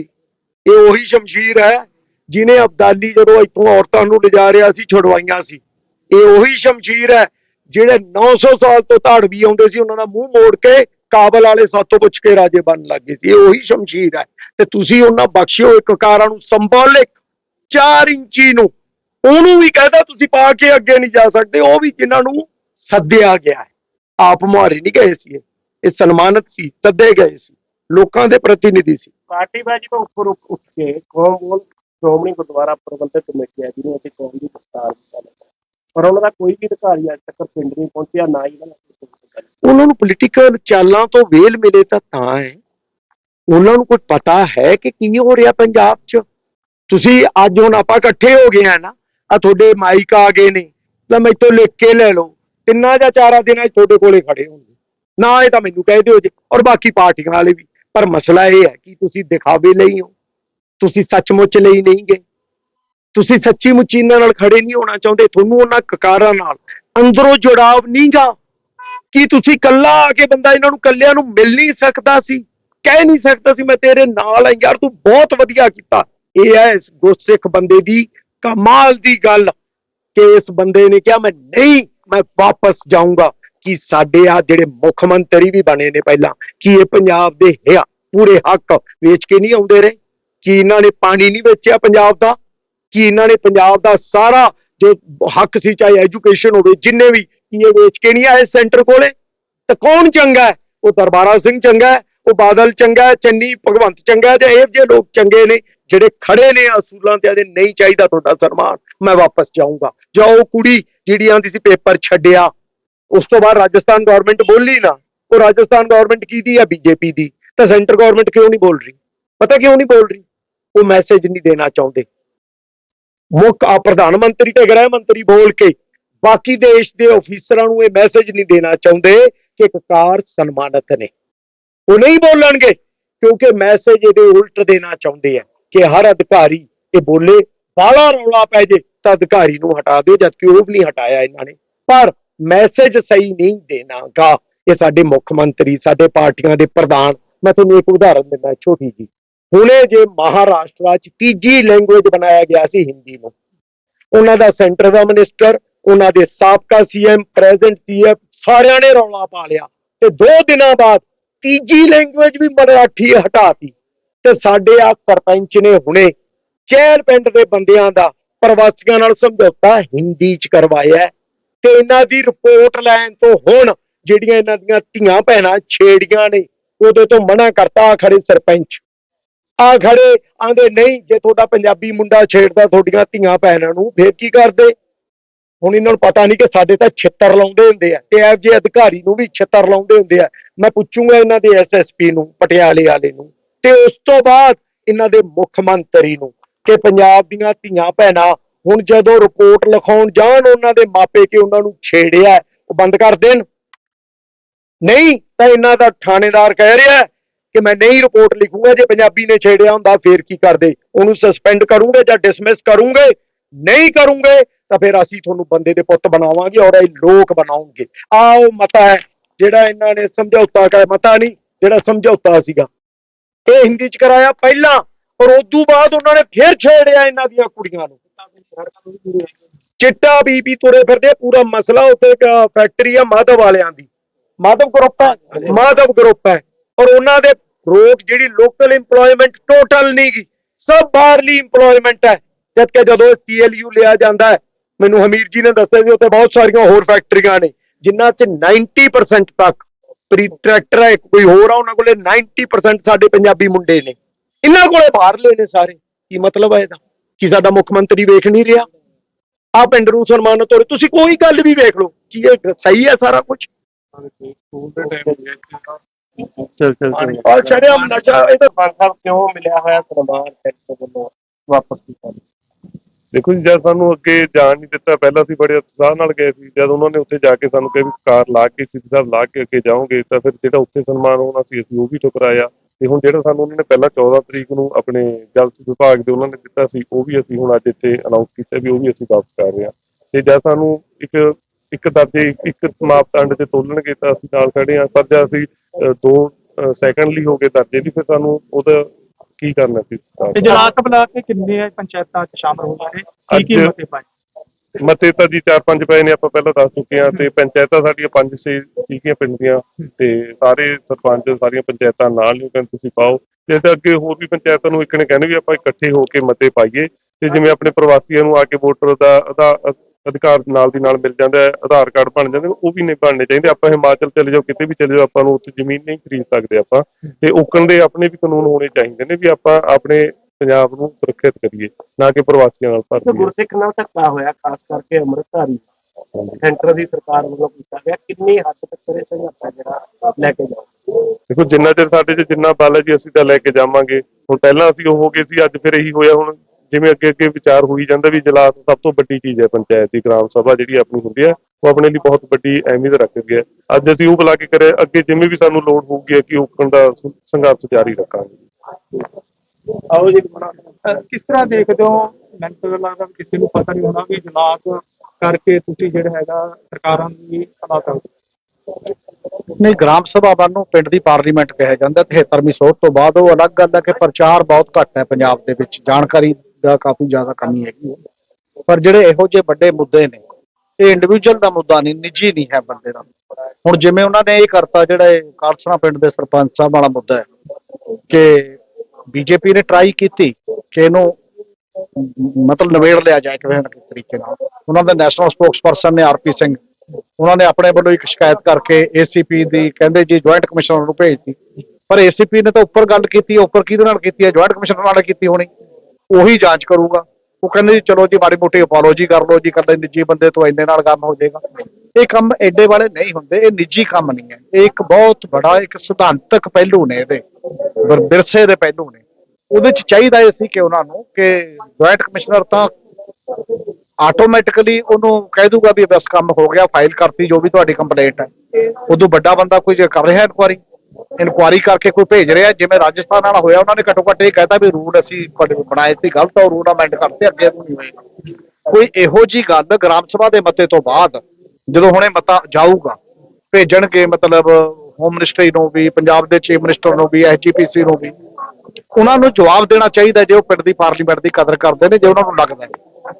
ਇਹ ਉਹੀ ਸ਼ਮਸ਼ੀਰ ਹੈ ਜਿਨੇ ਅਬਦਾਲੀ ਜਦੋਂ ਇੱਥੋਂ ਔਰਤਾਂ ਨੂੰ ਲਿਜਾ ਰਿਹਾ ਸੀ, ਛੁਡਵਾਈਆਂ ਸੀ। ਇਹ ਉਹੀ ਸ਼ਮਸ਼ੀਰ ਹੈ ਜਿਹੜੇ 900 ਸਾਲ ਤੋਂ ਧਾੜਵੀ ਆਉਂਦੇ ਸੀ, ਉਹਨਾਂ ਦਾ ਮੂੰਹ ਮੋੜ ਕੇ ਕਾਬਲ ਵਾਲੇ ਸਾਤੋਂ ਪੁੱਛ ਕੇ ਰਾਜੇ ਬਣ ਲੱਗੇ ਸੀ। ਇਹ ਉਹੀ ਸ਼ਮਸ਼ੀਰ ਹੈ। ਤੇ ਤੁਸੀਂ ਉਹਨਾਂ ਬਖਸ਼ਿਓ ਇੱਕ ਕਾਰਾਂ ਨੂੰ ਸਿੰਬੋਲਿਕ 4 ਇੰਚੀ ਨੂੰ। ਉਹਨੂੰ ਵੀ ਕਹਿੰਦਾ ਤੁਸੀਂ ਪਾ ਕੇ ਅੱਗੇ ਨਹੀਂ ਜਾ ਸਕਦੇ। ਉਹ ਵੀ ਜਿਨ੍ਹਾਂ ਨੂੰ ਸੱਦਿਆ ਗਿਆ ਹੈ। ਆਪ ਮੁਹਾਰੇ ਨਹੀਂ ਗਏ ਸੀ ਇਹ। ਇਹ ਸਨਮਾਨਿਤ ਸੀ ਸੱਦੇ ਗਏ ਸੀ ਲੋਕਾਂ ਦੇ ਪ੍ਰਤੀਨਿਧੀ ਸੀ। ਪਾਰਟੀ ਬਾਜੀ ਤੋਂ ਉੱਪਰ ਉੱਠ ਉੱਠ ਕੇ ਕੌਮ ਬੋਲ ਸ਼੍ਰੋਮਣੀ ਗੁਰਦੁਆਰਾ ਪ੍ਰਬੰਧਕ ਕਮੇਟੀ ਹੈ ਜਿਹਨੂੰ ਅਸੀਂ ਕੌਮ ਦੀ ਦਸਤਾਰ ਦਿੱਤਾ ਜਾਂਦਾ ਪਰ ਉਹਨਾਂ ਦਾ ਕੋਈ ਵੀ ਅਧਿਕਾਰੀ ਅੱਜ ਤੱਕ ਪਿੰਡ ਨਹੀਂ ਪਹੁੰਚਿਆ ਨਾ ਹੀ ਉਹਨਾਂ ਨੂੰ ਪੋਲੀਟੀਕਲ ਚਾਲਾਂ ਤੋਂ ਵੇਲ ਮਿਲੇ ਤਾਂ ਤਾਂ ਹੈ। ਉਹਨਾਂ ਨੂੰ ਕੋਈ ਪਤਾ ਹੈ ਕਿ ਕੀ ਹੋ ਰਿਹਾ ਪੰਜਾਬ 'ਚ? ਤੁਸੀਂ ਅੱਜ ਹੁਣ ਆਪਾਂ ਇਕੱਠੇ ਹੋ ਗਏ ਆ ਨਾ ਆ ਤੁਹਾਡੇ ਮਾਈਕ ਆ ਗਏ ਨੇ ਤਾਂ ਮੈਥੋਂ ਲਿਖ ਕੇ ਲੈ ਲਓ। ਤਿੰਨਾਂ ਜਾਂ ਚਾਰਾਂ ਦਿਨਾਂ 'ਚ ਤੁਹਾਡੇ ਕੋਲੇ ਖੜੇ ਹੋਣਗੇ। ਨਾ ਇਹ ਤਾਂ ਮੈਨੂੰ ਕਹਿ ਦਿਓ ਜੇ, ਔਰ ਬਾਕੀ ਪਾਰਟੀਆਂ ਵਾਲੇ ਵੀ, ਪਰ ਮਸਲਾ ਇਹ ਹੈ ਕਿ ਤੁਸੀਂ ਦਿਖਾਵੇ ਲਈ ਹੋ। ਤੁਸੀਂ ਸੱਚਮੁੱਚ ਲਈ ਨਹੀਂ ਗਏ। ਤੁਸੀਂ ਸੱਚੀ ਮੁੱਚੀ ਇਹਨਾਂ ਨਾਲ ਖੜੇ ਨਹੀਂ ਹੋਣਾ ਚਾਹੁੰਦੇ, ਤੁਹਾਨੂੰ ਉਹਨਾਂ ਕਕਾਰਾਂ ਨਾਲ ਅੰਦਰੋਂ ਜੁੜਾਵ ਨਹੀਂਗਾ ਕੀ ਤੁਸੀਂ ਕੱਲਾ ਆ ਕੇ ਬੰਦਾ ਇਹਨਾਂ ਨੂੰ ਕੱਲਿਆਂ ਨੂੰ ਮਿਲ ਨਹੀਂ ਸਕਦਾ ਸੀ? ਕਹਿ ਨਹੀਂ ਸਕਦਾ ਸੀ, ਮੈਂ ਤੇਰੇ ਨਾਲ ਆ ਯਾਰ, ਤੂੰ ਬਹੁਤ ਵਧੀਆ ਕੀਤਾ। ਇਹ ਹੈ ਇਸ ਗੁਰਸਿੱਖ ਬੰਦੇ ਦੀ ਕਮਾਲ ਦੀ ਗੱਲ ਕਿ ਇਸ ਬੰਦੇ ਨੇ ਕਿਹਾ, ਮੈਂ ਨਹੀਂ ਮੈਂ ਵਾਪਸ ਜਾਊਂਗਾ ਕਿ ਸਾਡੇ ਆ ਜਿਹੜੇ ਮੁੱਖ ਮੰਤਰੀ ਵੀ ਬਣੇ ਨੇ ਪਹਿਲਾਂ, ਕਿ ਇਹ ਪੰਜਾਬ ਦੇ ਹੈ ਪੂਰੇ ਹੱਕ ਵੇਚ ਕੇ ਨਹੀਂ ਆਉਂਦੇ ਰਹੇ? ਕਿ ਇਹਨਾਂ ਨੇ ਪਾਣੀ ਨਹੀਂ ਵੇਚਿਆ ਪੰਜਾਬ ਦਾ? ਕਿ ਇਹਨਾਂ ਨੇ ਪੰਜਾਬ ਦਾ ਸਾਰਾ ਜੋ ਹੱਕ ਸੀ, ਚਾਹੇ ਐਜੂਕੇਸ਼ਨ ਹੋਵੇ, ਜਿੰਨੇ ਵੀ, ਕੀ ਇਹ ਵੇਚ ਕੇ ਨਹੀਂ ਆਏ ਸੈਂਟਰ ਕੋਲੇ? ਤਾਂ ਕੌਣ ਚੰਗਾ ਉਹ ਦਰਬਾਰਾ ਸਿੰਘ ਚੰਗਾ ਉਹ ਬਾਦਲ ਚੰਗਾ ਚੰਨੀ ਭਗਵੰਤ ਚੰਗਾ ਜਾਂ ਇਹ ਜਿਹੇ ਲੋਕ ਚੰਗੇ ਨੇ ਜਿਹੜੇ ਖੜੇ ਨੇ ਅਸੂਲਾਂ ਤੇ ਆਦੇ, ਨਹੀਂ ਚਾਹੀਦਾ ਤੁਹਾਡਾ ਸਨਮਾਨ, ਮੈਂ ਵਾਪਸ ਜਾਊਂਗਾ। ਜਾਂ ਉਹ ਕੁੜੀ ਜਿਹੜੀ ਆਂਦੀ ਸੀ, ਪੇਪਰ ਛੱਡਿਆ। ਉਸ ਤੋਂ ਬਾਅਦ ਰਾਜਸਥਾਨ ਗਵਰਨਮੈਂਟ ਬੋਲੀ ਨਾ। ਉਹ ਰਾਜਸਥਾਨ ਗਵਰਨਮੈਂਟ ਕਿਹਦੀ ਆ? ਬੀਜੇਪੀ ਦੀ। ਤਾਂ ਸੈਂਟਰ ਗਵਰਨਮੈਂਟ ਕਿਉਂ ਨਹੀਂ ਬੋਲ ਰਹੀ? ਪਤਾ ਕਿਉਂ ਨਹੀਂ ਬੋਲ ਰਹੀ? ਉਹ ਮੈਸੇਜ ਨਹੀਂ ਦੇਣਾ ਚਾਹੁੰਦੇ। ਮੁੱਖ ਪ੍ਰਧਾਨ ਮੰਤਰੀ ਤੇ ਗ੍ਰਹਿ ਮੰਤਰੀ ਬੋਲ ਕੇ, ਬਾਕੀ ਦੇਸ਼ ਦੇ ਅਫੀਸਰਾਂ ਨੂੰ ਇਹ ਮੈਸੇਜ ਨਹੀਂ ਦੇਣਾ ਚਾਹੁੰਦੇ ਕਿ ਕਕਾਰ ਸਨਮਾਨਿਤ ਨੇ। ਉਹ ਨਹੀਂ ਬੋਲਣਗੇ, ਕਿਉਂਕਿ ਮੈਸੇਜ ਇਹਦੇ ਉਲਟ ਦੇਣਾ ਚਾਹੁੰਦੇ ਆ ਕਿ ਹਰ ਅਧਿਕਾਰੀ ਇਹ ਬੋਲੇ ਬਾਲਾ ਰੌਲਾ ਪੈ ਜੇ। ਤਾਂ ਅਧਿਕਾਰੀ ਨੂੰ ਹਟਾ ਦਿਓ, ਜਦਕਿ ਉਹ ਵੀ ਨਹੀਂ ਹਟਾਇਆ ਇਹਨਾਂ ਨੇ। ਪਰ ਮੈਸੇਜ ਸਹੀ ਨਹੀਂ ਦੇਣਾਗਾ। ਇਹ ਸਾਡੇ ਮੁੱਖ ਮੰਤਰੀ, ਸਾਡੇ ਪਾਰਟੀਆਂ ਦੇ ਪ੍ਰਧਾਨ। ਮੈਂ ਤੁਹਾਨੂੰ ਇੱਕ ਉਦਾਹਰਨ ਦਿੰਦਾ, ਛੋਟੀ ਜੀ ਹੁਣੇ ਜੇ ਮਹਾਰਾਸ਼ਟਰ 'ਚ ਤੀਜੀ ਲੈਂਗੁਏਜ ਬਣਾਇਆ ਗਿਆ ਸੀ ਹਿੰਦੀ ਨੂੰ। ਉਹਨਾਂ ਦਾ ਸੈਂਟਰ ਦਾ ਮਿਨਿਸਟਰ ਉਹਨਾਂ ਦੇ ਸਾਬਕਾ ਸੀਐਮ ਪ੍ਰੈਜ਼ੈਂਟ ਸੀਐਮ ਸਾਰਿਆਂ ਨੇ ਰੌਲਾ ਪਾ ਲਿਆ। ਤੇ ਦੋ ਦਿਨਾਂ ਬਾਅਦ ਤੀਜੀ ਲੈਂਗੁਏਜ ਵੀ ਮਰਾਠੀ ਹਟਾਤੀ। ਤੇ ਸਾਡੇ ਆ ਸਰਪੰਚ ਨੇ ਹੁਣੇ ਚਹਿਲ ਪਿੰਡ ਦੇ ਬੰਦਿਆਂ ਦਾ ਪ੍ਰਵਾਸੀਆਂ ਨਾਲ ਸਮਝੌਤਾ ਹਿੰਦੀ 'ਚ ਕਰਵਾਇਆ ਤੇ ਇਹਨਾਂ ਦੀ ਰਿਪੋਰਟ ਲੈਣ ਤੋਂ ਹੁਣ ਜਿਹੜੀਆਂ ਇਹਨਾਂ ਦੀਆਂ ਧੀਆਂ ਭੈਣਾਂ ਛੇੜੀਆਂ ਨੇ, ਉਹਦੇ ਤੋਂ ਮਨਾ ਕਰਤਾ ਆਹ ਖੜੇ ਸਰਪੰਚ। ਆ ਖੜੇ, ਆਂਦੇ ਨਹੀਂ, ਜੇ ਤੁਹਾਡਾ ਪੰਜਾਬੀ ਮੁੰਡਾ ਛੇੜਦਾ ਤੁਹਾਡੀਆਂ ਧੀਆਂ ਭੈਣਾਂ ਨੂੰ, ਫੇਰ ਕੀ ਕਰਦੇ? ਹੁਣ ਇਹਨਾਂ ਨੂੰ ਪਤਾ ਨਹੀਂ ਕਿ ਸਾਡੇ ਤਾਂ ਛਿੱਤਰ ਲਾਉਂਦੇ ਹੁੰਦੇ ਆ ਤੇ ਐਫ ਜੇ ਅਧਿਕਾਰੀ ਨੂੰ ਵੀ ਛਿੱਤਰ ਲਾਉਂਦੇ ਹੁੰਦੇ ਆ। ਮੈਂ ਪੁੱਛੂੰਗਾ ਇਹਨਾਂ ਦੇ ਐਸਐਸਪੀ ਨੂੰ, ਪਟਿਆਲੇ ਵਾਲੇ ਨੂੰ। ਤੇ ਉਸ ਤੋਂ ਬਾਅਦ ਇਹਨਾਂ ਦੇ ਮੁੱਖ ਮੰਤਰੀ ਨੂੰ। ਕਿ ਪੰਜਾਬ ਦੀਆਂ ਧੀਆਂ ਭੈਣਾਂ ਹੁਣ ਜਦੋਂ ਰਿਪੋਰਟ ਲਿਖਾਉਣ ਜਾਣ ਉਹਨਾਂ ਦੇ ਮਾਪੇ ਕਿ ਉਹਨਾਂ ਨੂੰ ਛੇੜਿਆ ਉਹ ਬੰਦ ਕਰ ਦੇਣ। ਨਹੀਂ, ਤਾਂ ਇਹਨਾਂ ਦਾ ਥਾਣੇਦਾਰ ਕਹਿ ਰਿਹਾ ਕਿ ਮੈਂ ਨਹੀਂ ਰਿਪੋਰਟ ਲਿਖੂਗਾ, ਜੇ ਪੰਜਾਬੀ ਨੇ ਛੇੜਿਆ ਹੁੰਦਾ ਫੇਰ ਕੀ ਕਰਦੇ? ਉਹਨੂੰ ਸਸਪੈਂਡ ਕਰੂੰਗੇ ਜਾਂ ਡਿਸਮਿਸ ਕਰੂੰਗੇ? ਨਹੀਂ ਕਰੂੰਗੇ, ਤਾਂ ਫਿਰ ਅਸੀਂ ਤੁਹਾਨੂੰ ਬੰਦੇ ਦੇ ਪੁੱਤ ਬਣਾਵਾਂਗੇ ਔਰ ਇਹ ਲੋਕ ਬਣਾਉਂਗੇ ਆਹ ਉਹ ਮਤਾ ਹੈ, ਜਿਹੜਾ ਇਹਨਾਂ ਨੇ ਸਮਝੌਤਾ ਕਰ ਮਤਾ ਨਹੀਂ, ਜਿਹੜਾ ਸਮਝੌਤਾ ਸੀਗਾ। ਇਹ ਹਿੰਦੀ ਚ ਕਰਾਇਆ ਪਹਿਲਾਂ। ਔਰ ਉਦੋਂ ਬਾਅਦ ਉਹਨਾਂ ਨੇ ਫਿਰ ਛੇੜਿਆ ਇਹਨਾਂ ਦੀਆਂ ਕੁੜੀਆਂ ਨੂੰ। ਚਿੱਟਾ ਬੀਬੀ ਤੁਰੇ ਫਿਰਦੇ ਪੂਰਾ ਮਸਲਾ ਉੱਥੇ ਫੈਕਟਰੀ ਆ ਮਾਧਵ ਵਾਲਿਆਂ ਦੀ। ਮਾਧਵ ਗਰੁੱਪ ਹੈ? ਮਾਧਵ ਗਰੁੱਪ ਹੈ। ਔਰ ਉਹਨਾਂ ਦੇ ਰੋਕ ਜਿਹੜੀ ਲੋਕਲ EMPLOYMENT ਟੋਟਲ ਨਹੀਂ ਗੀ ਸਭ ਬਾਹਰਲੀ EMPLOYMENT ਹੈ। ਜਦ ਕਿ ਜਦੋਂ ਸੀਐਲਯੂ ਲਿਆ ਜਾਂਦਾ ਹੈ ਮੈਨੂੰ ਹਮੀਰ ਜੀ ਨੇ ਦੱਸਿਆ ਵੀ ਉੱਥੇ ਬਹੁਤ ਸਾਰੀਆਂ ਹੋਰ ਫੈਕਟਰੀਆਂ ਨੇ ਜਿਨ੍ਹਾਂ 'ਚ 90% ਤੱਕ ਪ੍ਰੀ ਟਰੈਕਟਰ ਹੈ ਕੋਈ ਹੋਰ ਆ ਉਹਨਾਂ ਕੋਲੇ 90% ਸਾਡੇ ਪੰਜਾਬੀ ਮੁੰਡੇ ਨੇ। ਇਹਨਾਂ ਕੋਲੇ ਬਾਹਰਲੇ ਨੇ ਸਾਰੇ। ਕੀ ਮਤਲਬ ਹੈ ਇਹਦਾ? ਕੀ ਸਾਡਾ ਮੁੱਖ ਮੰਤਰੀ ਵੇਖ ਨਹੀਂ ਰਿਹਾ? ਆ ਪਿੰਡ ਨੂੰ ਸਨਮਾਨਿਤ ਹੋ ਰਿਹਾ ਤੁਸੀਂ ਕੋਈ ਗੱਲ ਵੀ ਵੇਖ ਲਓ। ਕੀ ਇਹ ਸਹੀ ਹੈ ਸਾਰਾ ਕੁਝ ਸਕੂਲ ਦੇ ਟਾਈਮ ਚਲ। ਚਲ ਔਰ ਸ਼ਰੇਆਮ ਨਸ਼ਾ ਇਹ ਤਾਂ ਮਾਨ ਸਾਹਿਬ ਕਿਉਂ ਮਿਲਿਆ ਹੋਇਆ ਸਨਮਾਨ ਟੈਕਸ ਵੱਲੋਂ ਵਾਪਸ ਕੀਤਾ? ਦੇਖੋ ਜੀ ਜਦ ਸਾਨੂੰ ਅੱਗੇ ਜਾਣ ਨਹੀਂ ਦਿੱਤਾ ਪਹਿਲਾਂ ਅਸੀਂ ਬੜੇ ਉਤਸ਼ਾਹ ਨਾਲ ਗਏ ਸੀ। ਜਦ ਉਹਨਾਂ ਨੇ ਉੱਥੇ ਜਾ ਕੇ ਸਾਨੂੰ ਕਿਹਾ ਵੀ ਕਾਰ ਲਾ ਕੇ ਸਿੱਧੀ ਸਾਹਿਬ ਲਾ ਕੇ ਅੱਗੇ ਜਾਓਗੇ ਤਾਂ ਫਿਰ ਜਿਹੜਾ ਉੱਥੇ ਸਨਮਾਨ ਹੋਣਾ ਸੀ ਅਸੀਂ ਉਹ ਵੀ ਠੁਕਰਾਇਆ। ਤੇ ਹੁਣ ਜਿਹੜਾ ਸਾਨੂੰ ਉਹਨਾਂ ਨੇ ਪਹਿਲਾਂ 14 ਤਰੀਕ ਨੂੰ ਆਪਣੇ ਜਲ ਵਿਭਾਗ ਦੇ ਉਹਨਾਂ ਨੇ ਦਿੱਤਾ ਸੀ ਉਹ ਵੀ ਅਸੀਂ ਹੁਣ ਅੱਜ ਇੱਥੇ ਅਨਾਉਂਸ ਕੀਤਾ ਵੀ ਉਹ ਵੀ ਅਸੀਂ ਵਾਪਸ ਕਰ ਰਹੇ ਹਾਂ। ਤੇ ਜਦ ਸਾਨੂੰ ਇੱਕ ਇੱਕ ਦਰਜੇ ਇੱਕ ਮਾਪਦੰਡ ਤੇ ਤੋਲਣਗੇ ਤਾਂ ਅਸੀਂ ਨਾਲ ਖੜੇ ਹਾਂ। ਪਰ ਜਦ ਅਸੀਂ ਦੋ ਸੈਕੰਡ ਲਈ ਹੋ ਗਏ ਦਰਜੇ ਦੀ ਫਿਰ ਸਾਨੂੰ ਉਹਦਾ ਕੀ ਕਰਨਾ ਸੀ? ਇਜਲਾਸ ਬੁਲਾ ਕੇ ਕਿੰਨੇ ਪੰਚਾਇਤਾਂ ਚ ਸ਼ਾਮਲ ਹੋ ਗਏ ਕੀ ਕੀ ਮਤੇ ਪਾਏ? ਮਤੇ ਤਾਂ ਜੀ ਚਾਰ ਪੰਜ ਪਏ ਨੇ ਆਪਾਂ ਪਹਿਲਾਂ ਦੱਸ ਚੁੱਕੇ ਹਾਂ ਤੇ ਪੰਚਾਇਤਾਂ ਸਾਡੀਆਂ ਪੰਜ ਛੇ ਸੀਗੀਆਂ ਪਿੰਡ ਦੀਆਂ ਤੇ ਸਾਰੇ ਸਰਪੰਚ ਸਾਰੀਆਂ ਪੰਚਾਇਤਾਂ ਨਾਲ ਹੀ ਕਹਿੰਦੇ ਤੁਸੀਂ ਪਾਓ। ਤੇ ਤਾਂ ਅੱਗੇ ਹੋਰ ਵੀ ਪੰਚਾਇਤਾਂ ਨੂੰ ਇੱਕ ਨੇ ਕਹਿੰਦੇ ਵੀ ਆਪਾਂ ਇਕੱਠੇ ਹੋ ਕੇ ਮਤੇ ਪਾਈਏ ਤੇ ਜਿਵੇਂ ਆਪਣੇ ਪ੍ਰਵਾਸੀਆਂ ਨੂੰ ਆ ਕੇ ਵੋਟਰ ਦਾ ਅਧਾ- ਅਧਿਕਾਰ ਨਾਲ ਦੀ ਨਾਲ ਮਿਲ ਜਾਂਦਾ ਹੈ ਆਧਾਰ ਕਾਰਡ ਬਣ ਜਾਂਦੇ ਨੇ ਉਹ ਵੀ ਨਹੀਂ ਬਣਨੇ ਚਾਹੀਦੇ। ਆਪਾਂ ਹਿਮਾਚਲ ਚਲੇ ਜਾਓ ਕਿਤੇ ਵੀ ਚਲੇ ਜਾਓ ਆਪਾਂ ਨੂੰ ਉੱਥੇ ਜ਼ਮੀਨ ਨਹੀਂ ਖਰੀਦ ਸਕਦੇ ਆਪਾਂ। ਤੇ ਓਕਣ ਦੇ ਆਪਣੇ ਵੀ ਕਾਨੂੰਨ ਹੋਣੇ ਚਾਹੀਦੇ ਨੇ ਵੀ ਆਪਾਂ ਆਪਣੇ ਪੰਜਾਬ ਨੂੰ ਸੁਰੱਖਿਅਤ ਕਰੀਏ ਨਾ ਕਿ ਪ੍ਰਵਾਸੀਆਂ ਨਾਲ ਭਰਦੀਏ ਗੁਰਸਿੱਖ ਨਾਲ ਧੱਕਾ ਹੋਇਆ ਖਾਸ ਕਰਕੇ ਅੰਮ੍ਰਿਤਧਾਰੀ ਸੈਂਟਰ ਦੀ ਸਰਕਾਰ ਵੱਲੋਂ ਕੀਤਾ ਗਿਆ ਕਿੰਨੀ ਹੱਦ ਤੱਕ ਇਹ ਸੰਘਰਸ਼ ਜਿਹੜਾ ਲੈ ਕੇ ਜਾਓ ਦੇਖੋ ਜਿੰਨਾ ਚਿਰ ਸਾਡੇ 'ਚ ਜਿੰਨਾ ਬਲ ਹੈ ਜੀ ਅਸੀਂ ਤਾਂ ਲੈ ਕੇ ਜਾਵਾਂਗੇ। ਹੁਣ ਪਹਿਲਾਂ ਅਸੀਂ ਉਹ ਹੋ ਗਏ ਸੀ ਅੱਜ ਫਿਰ ਇਹੀ ਹੋਇਆ ਹੁਣ ਜਿਵੇਂ ਅੱਗੇ ਅੱਗੇ ਵਿਚਾਰ ਹੋਈ ਜਾਂਦਾ ਵੀ ਜਲਾਸ ਸਭ ਤੋਂ ਵੱਡੀ ਚੀਜ਼ ਹੈ ਪੰਚਾਇਤ ਦੀ ਗ੍ਰਾਮ ਸਭਾ ਜਿਹੜੀ ਆਪਣੀ ਹੁੰਦੀ ਹੈ ਉਹ ਆਪਣੇ ਲਈ ਬਹੁਤ ਵੱਡੀ ਅਹਿਮੀਅਤ ਰੱਖਦੀ ਹੈ। ਅੱਜ ਅਸੀਂ ਉਹ ਬੁਲਾ ਕੇ ਕਰੇ ਅੱਗੇ ਜਿਵੇਂ ਵੀ ਸਾਨੂੰ ਲੋੜ ਹੋਊਗੀ ਕਿ ਓਕਣ ਦਾ ਸੰਘਰਸ਼ ਜਾਰੀ ਰੱਖਾਂਗੇ। ਆਓ ਜੀ ਕਿਸ ਤਰ੍ਹਾਂ ਦੇਖਦੇ ਹੋ? ਮੈਨੂੰ ਤਾਂ ਲੱਗਦਾ ਵੀ ਕਿਸੇ ਨੂੰ ਪਤਾ ਨਹੀਂ ਹੋਣਾ ਵੀ ਜਲਾਸ ਕਰਕੇ ਤੁਸੀਂ ਜਿਹੜਾ ਹੈਗਾ ਸਰਕਾਰਾਂ ਦੀ ਹਾਲਾਤ ਨਹੀਂ ਗ੍ਰਾਮ ਸਭਾ ਨੂੰ ਪਿੰਡ ਦੀ ਪਾਰਲੀਮੈਂਟ ਕਿਹਾ ਜਾਂਦਾ 73ਵੀਂ ਸੋਧ ਤੋਂ ਬਾਅਦ ਉਹ ਅਲੱਗ ਗੱਲ ਹੈ ਕਿ ਪ੍ਰਚਾਰ ਬਹੁਤ ਘੱਟ ਹੈ ਪੰਜਾਬ ਦੇ ਵਿੱਚ। ਜਾਣਕਾਰੀ ਦਾ ਕਾਫੀ ਜ਼ਿਆਦਾ ਕਮੀ ਹੈਗੀ ਹੈ। ਪਰ ਜਿਹੜੇ ਇਹੋ ਜਿਹੇ ਵੱਡੇ ਮੁੱਦੇ ਨੇ ਇਹ ਇੰਡੀਵਿਜੂਅਲ ਦਾ ਮੁੱਦਾ ਨਹੀਂ ਨਿੱਜੀ ਨਹੀਂ ਹੈ ਬੰਦੇ ਦਾ। ਹੁਣ ਜਿਵੇਂ ਉਹਨਾਂ ਨੇ ਇਹ ਕਰਤਾ ਜਿਹੜਾ ਇਹ ਕਾਲਸਰਾ ਪਿੰਡ ਦੇ ਸਰਪੰਚ ਸਾਹਿਬ ਵਾਲਾ ਮੁੱਦਾ ਹੈ ਕਿ ਬੀਜੇਪੀ ਨੇ ਟਰਾਈ ਕੀਤੀ ਕਿ ਇਹਨੂੰ ਮਤਲਬ ਨਵੇੜ ਲਿਆ ਜਾਏ ਕਿਸੇ ਨਾ ਕਿਸੇ ਤਰੀਕੇ ਨਾਲ। ਉਹਨਾਂ ਦੇ ਨੈਸ਼ਨਲ ਸਪੋਕਸਪਰਸਨ ਨੇ ਆਰਪੀ ਸਿੰਘ, ਉਹਨਾਂ ਨੇ ਆਪਣੇ ਵੱਲੋਂ ਇੱਕ ਸ਼ਿਕਾਇਤ ਕਰਕੇ ਏਸੀਪੀ ਦੀ ਕਹਿੰਦੇ ਜੀ ਜੁਆਇੰਟ ਕਮਿਸ਼ਨਰ ਨੂੰ ਭੇਜਤੀ ਪਰ ਏਸੀਪੀ ਨੇ ਤਾਂ ਉੱਪਰ ਗੱਲ ਕੀਤੀ ਹੈ ਉੱਪਰ ਕਿਹਦੇ ਨਾਲ ਕੀਤੀ ਹੈ? ਜੁਆਇੰਟ ਕਮਿਸ਼ਨਰ ਨਾਲ ਕੀਤੀ ਹੋਣੀ। ਉਹੀ ਜਾਂਚ ਕਰੂਗਾ। ਉਹ ਕਹਿੰਦੇ ਜੀ, ਚਲੋ ਜੀ, ਮਾੜੀ ਮੋਟੀ ਅਪੋਲੋਜੀ ਕਰ ਲਓ ਜੀ ਕੱਲੇ ਨਿੱਜੀ ਬੰਦੇ ਤੋਂ ਇੰਨੇ ਨਾਲ ਕੰਮ ਹੋ ਜਾਏਗਾ। ਇਹ ਕੰਮ ਐਡੇ ਵਾਲੇ ਨਹੀਂ ਹੁੰਦੇ, ਇਹ ਨਿੱਜੀ ਕੰਮ ਨਹੀਂ ਹੈ। ਇਹ ਇੱਕ ਬਹੁਤ ਬੜਾ, ਇੱਕ ਸਿਧਾਂਤਕ ਪਹਿਲੂ ਨੇ ਇਹਦੇ ਵਿਰਸੇ ਦੇ ਪਹਿਲੂ ਨੇ। ਉਹਦੇ ਚ ਚਾਹੀਦਾ ਇਹ ਸੀ ਕਿ ਉਹਨਾਂ ਨੂੰ ਕਿ ਜੁਆਇੰਟ ਕਮਿਸ਼ਨਰ ਤਾਂ ਆਟੋਮੈਟਿਕਲੀ ਉਹਨੂੰ ਕਹਿ ਦੂਗਾ ਵੀ ਬਸ ਕੰਮ ਹੋ ਗਿਆ ਫਾਈਲ ਕਰਤੀ, ਜੋ ਵੀ ਤੁਹਾਡੀ ਕੰਪਲੇਂਟ ਹੈ। ਉਦੋਂ ਵੱਡਾ ਬੰਦਾ ਕੋਈ ਜੇ ਕਰ ਰਿਹਾ ਇਨਕੁਆਰੀ ਇਨਕੁਆਰੀ ਕਰਕੇ ਕੋਈ ਭੇਜ ਰਿਹਾ। ਜਿਵੇਂ ਰਾਜਸਥਾਨ ਵਾਲਾ ਹੋਇਆ, ਉਹਨਾਂ ਨੇ ਘੱਟੋ ਘੱਟ ਇਹ ਕਹਿਤਾ ਵੀ ਰੂਲ ਅਸੀਂ ਤੁਹਾਡੇ ਬਣਾਏ ਸੀ, ਗਲਤ ਔਰ ਰੂਲ ਅਮੈਂਡ ਕਰਤੇ, ਅੱਗੇ ਨੂੰ ਨਹੀਂ ਹੋਏਗਾ। ਕੋਈ ਇਹੋ ਜੀ ਗੱਲ ਗ੍ਰਾਮ ਸਭਾ ਦੇ ਮਤੇ ਤੋਂ ਬਾਅਦ, ਜਦੋਂ ਹੁਣੇ ਮਤਾ ਜਾਊਗਾ, ਭੇਜਣਗੇ ਮਤਲਬ ਹੋਮ ਮਿਨਿਸਟਰੀ ਨੂੰ ਵੀ, ਪੰਜਾਬ ਦੇ ਚੀਫ ਮਿਨਿਸਟਰ ਨੂੰ ਵੀ ਐਸਜੀਪੀਸੀ ਨੂੰ ਵੀ, ਉਹਨਾਂ ਨੂੰ ਜਵਾਬ ਦੇਣਾ ਚਾਹੀਦਾ ਜੇ ਉਹ ਪਿੰਡ ਦੀ ਪਾਰਲੀਮੈਂਟ ਦੀ ਕਦਰ ਕਰਦੇ ਨੇ, ਜੇ ਉਹਨਾਂ ਨੂੰ ਲੱਗਦਾ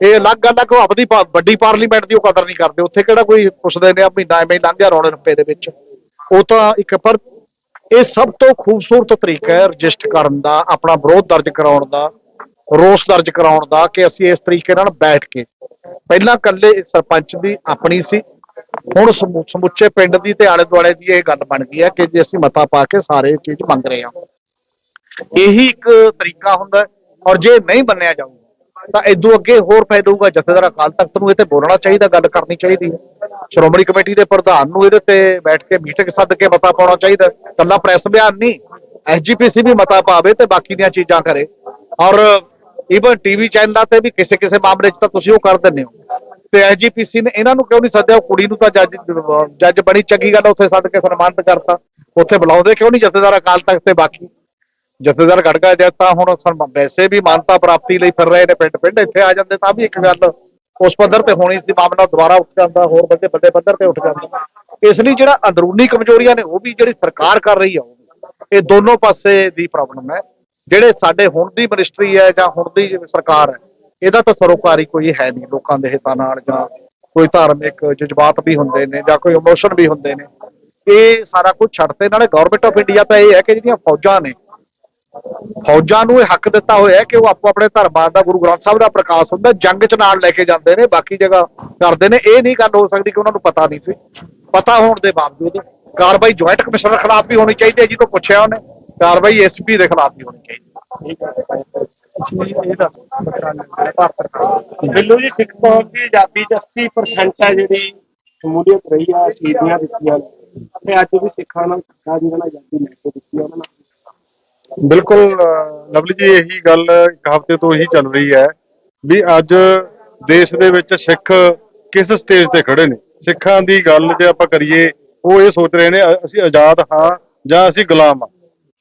ਇਹ ਅਲੱਗ ਗੱਲ ਹੈ ਕਿ ਉਹ ਆਪਦੀ ਵੱਡੀ ਪਾਰਲੀਮੈਂਟ ਦੀ ਉਹ ਕਦਰ ਨਹੀਂ ਕਰਦੇ। ਉੱਥੇ ਕਿਹੜਾ ਕੋਈ ਪੁੱਛਦੇ ਨੇ ਆ, ਮਹੀਨਾ ਐਵੇਂ ਹੀ ਲੰਘ ਗਿਆ ਰੌਲੇ ਰੱਪੇ ਦੇ ਵਿੱਚ। ਉਹ ਤਾਂ ਇੱਕ ਪਰ ਇਹ ਸਭ ਤੋਂ ਖੂਬਸੂਰਤ ਤਰੀਕਾ ਹੈ ਰਜਿਸਟਰ ਕਰਨ ਦਾ, ਆਪਣਾ ਵਿਰੋਧ ਦਰਜ ਕਰਾਉਣ ਦਾ, ਰੋਸ ਦਰਜ ਕਰਾਉਣ ਦਾ ਕਿ ਅਸੀਂ ਇਸ ਤਰੀਕੇ ਨਾਲ ਬੈਠ ਕੇ ਪਹਿਲਾਂ ਇਕੱਲੇ ਸਰਪੰਚ ਦੀ ਆਪਣੀ ਸੀ, ਹੁਣ ਸਮੁੱਚੇ ਪਿੰਡ ਦੀ ਤੇ ਆਲੇ ਦੁਆਲੇ ਦੀ ਇਹ ਗੱਲ ਬਣ ਗਈ ਹੈ ਕਿ ਜੇ ਅਸੀਂ ਮਤਾ ਪਾ ਕੇ ਸਾਰੇ ਚੀਜ਼ ਮੰਗ ਰਹੇ ਹਾਂ। ਇਹੀ ਇੱਕ ਤਰੀਕਾ ਹੁੰਦਾ ਔਰ ਜੇ ਨਹੀਂ ਮੰਨਿਆ ਜਾਊਗਾ ਤਾਂ ਇਦੋਂ ਅੱਗੇ ਹੋਰ ਫੈਲੂਗਾ ਜਥੇਦਾਰ ਅਕਾਲ ਤਖਤ ਨੂੰ ਇਹ ਤੇ ਬੋਲਣਾ ਚਾਹੀਦਾ, ਗੱਲ ਕਰਨੀ ਚਾਹੀਦੀ ਹੈ। ਸ਼੍ਰੋਮਣੀ ਕਮੇਟੀ ਦੇ ਪ੍ਰਧਾਨ ਨੂੰ ਇਹਦੇ ਤੇ ਬੈਠ ਕੇ ਮੀਟਿੰਗ ਸੱਦ ਕੇ ਮਤਾ ਪਾਉਣਾ ਚਾਹੀਦਾ ਹੈ। ਇਕੱਲਾ ਪ੍ਰੈਸ ਬਿਆਨ ਨਹੀਂ ਐਸਜੀਪੀਸੀ ਵੀ ਮਤਾ ਪਾਵੇ ਤੇ ਬਾਕੀ ਦੀਆਂ ਚੀਜ਼ਾਂ ਕਰੇ। ਔਰ ਈਵਨ ਟੀਵੀ ਚੈਨਲਾਂ ਤੇ ਵੀ ਕਿਸੇ ਕਿਸੇ ਮਾਮਲੇ 'ਚ ਤਾਂ ਤੁਸੀਂ ਉਹ ਕਰ ਦਿੰਦੇ ਹੋ। ਤੇ ਐਜੀਪੀਸੀ ਨੇ ਇਹਨਾਂ ਨੂੰ ਕਿਉਂ ਨਹੀਂ ਸੱਦਿਆ? ਉਹ ਕੁੜੀ ਨੂੰ ਤਾਂ ਜੱਜ ਜੱਜ ਬੜੀ ਚੰਗੀ ਗੱਲ ਆ, ਉੱਥੇ ਸੱਦ ਕੇ ਸਨਮਾਨਿਤ ਕਰਤਾ। ਉੱਥੇ ਬੁਲਾਉਂਦੇ ਕਿਉਂ ਨਹੀਂ ਜਥੇਦਾਰ ਅਕਾਲ ਤਖਤ ਤੇ ਬਾਕੀ? ਜਥੇਦਾਰ ਗੜਗਾ ਜੇ ਤਾਂ ਹੁਣ ਵੈਸੇ ਵੀ ਮਾਨਤਾ ਪ੍ਰਾਪਤੀ ਲਈ ਫਿਰ ਰਹੇ ਨੇ ਪਿੰਡ ਪਿੰਡ ਇੱਥੇ ਆ ਜਾਂਦੇ ਤਾਂ ਵੀ ਇੱਕ ਗੱਲ ਉਸ ਪੱਧਰ ਤੇ ਹੋਣੀ ਸੀ ਮਾਮਲਾ ਦੁਬਾਰਾ ਉੱਠ ਜਾਂਦਾ, ਹੋਰ ਵੱਡੇ ਵੱਡੇ ਪੱਧਰ ਤੇ ਉੱਠ ਜਾਂਦਾ ਇਸ ਲਈ ਜਿਹੜਾ ਅੰਦਰੂਨੀ ਕਮਜ਼ੋਰੀਆਂ ਨੇ, ਉਹ ਵੀ ਜਿਹੜੀ ਸਰਕਾਰ ਕਰ ਰਹੀ ਆ, ਉਹ ਇਹ ਦੋਨੋਂ ਪਾਸੇ ਦੀ ਪ੍ਰੋਬਲਮ ਹੈ। ਜਿਹੜੇ ਸਾਡੇ ਹੁਣ ਦੀ ਮਿਨਿਸਟਰੀ ਹੈ ਜਾਂ ਹੁਣ ਦੀ ਸਰਕਾਰ ਹੈ, ਇਹਦਾ ਤਾਂ ਸਰੋਕਾਰੀ ਕੋਈ ਹੈ ਨਹੀਂ। ਲੋਕਾਂ ਦੇ ਹਿੱਤਾਂ ਨਾਲ ਜਾਂ ਕੋਈ ਧਾਰਮਿਕ ਜਜ਼ਬਾਤ ਵੀ ਹੁੰਦੇ ਨੇ ਜਾਂ ਕੋਈ ਇਮੋਸ਼ਨ ਵੀ ਹੁੰਦੇ ਨੇ। ਇਹ ਸਾਰਾ ਕੁਝ ਛੱਡਤੇ ਨਾਲੇ ਗਵਰਨਮੈਂਟ ਆਫ ਇੰਡੀਆ ਤਾਂ ਇਹ ਹੈ ਕਿ ਜਿਹੜੀਆਂ ਫੌਜਾਂ ਨੇ ਫੌਜਾਂ ਨੂੰ ਇਹ ਹੱਕ ਦਿੱਤਾ ਹੋਇਆ ਕਿ ਉਹ ਆਪੋ ਆਪਣੇ ਧਰਮਾਂ ਦਾ ਗੁਰੂ ਗ੍ਰੰਥ ਸਾਹਿਬ ਦਾ ਪ੍ਰਕਾਸ਼ ਹੁੰਦਾ, ਜੰਗ 'ਚ ਨਾਲ ਲੈ ਕੇ ਜਾਂਦੇ ਨੇ, ਬਾਕੀ ਜਗ੍ਹਾ ਕਰਦੇ ਨੇ। ਇਹ ਨਹੀਂ ਗੱਲ ਹੋ ਸਕਦੀ ਕਿ ਉਹਨਾਂ ਨੂੰ ਪਤਾ ਨਹੀਂ ਸੀ। ਪਤਾ ਹੋਣ ਦੇ ਬਾਵਜੂਦ ਕਾਰਵਾਈ ਜੁਆਇੰਟ ਕਮਿਸ਼ਨਰ ਖਿਲਾਫ ਵੀ ਹੋਣੀ ਚਾਹੀਦੀ ਹੈ ਜਿਹਨੂੰ ਪੁੱਛਿਆ ਉਹਨੇ। ਕਾਰਵਾਈ ਐਸਪੀ ਦੇ ਖਿਲਾਫ ਵੀ ਹੋਣੀ ਚਾਹੀਦੀ ਹੈ। ਬਿੱਲੂ ਜੀ, ਸਿੱਖ ਕੌਮ ਦੀ ਆਜ਼ਾਦੀ 'ਚ 80% ਹੈ ਜਿਹੜੀ ਸ਼ਮੂਲੀਅਤ ਰਹੀ ਆ ਸ਼ਹੀਦੀਆਂ ਦਿੱਤੀਆਂ। ਤੇ ਅੱਜ ਵੀ ਸਿੱਖਾਂ ਨਾਲ ਧੱਕਾ ਜਿਹਨਾਂ ਆਜ਼ਾਦੀ ਮਿਲ ਕੇ ਦਿੱਤੀ ਉਹਨਾਂ ਨਾਲ ਬਿਲਕੁਲ ਅਹ, ਲਵਲੀ ਜੀ ਇਹੀ ਗੱਲ ਇੱਕ ਹਫ਼ਤੇ ਤੋਂ ਹੀ ਚੱਲ ਰਹੀ ਹੈ ਵੀ ਅੱਜ ਦੇਸ਼ ਦੇ ਵਿੱਚ ਸਿੱਖ ਕਿਸ ਸਟੇਜ ਤੇ ਖੜੇ ਨੇ? ਸਿੱਖਾਂ ਦੀ ਗੱਲ ਜੇ ਆਪਾਂ ਕਰੀਏ ਉਹ ਇਹ ਸੋਚ ਰਹੇ ਨੇ ਅਸੀਂ ਆਜ਼ਾਦ ਹਾਂ ਜਾਂ ਅਸੀਂ ਗੁਲਾਮ ਹਾਂ।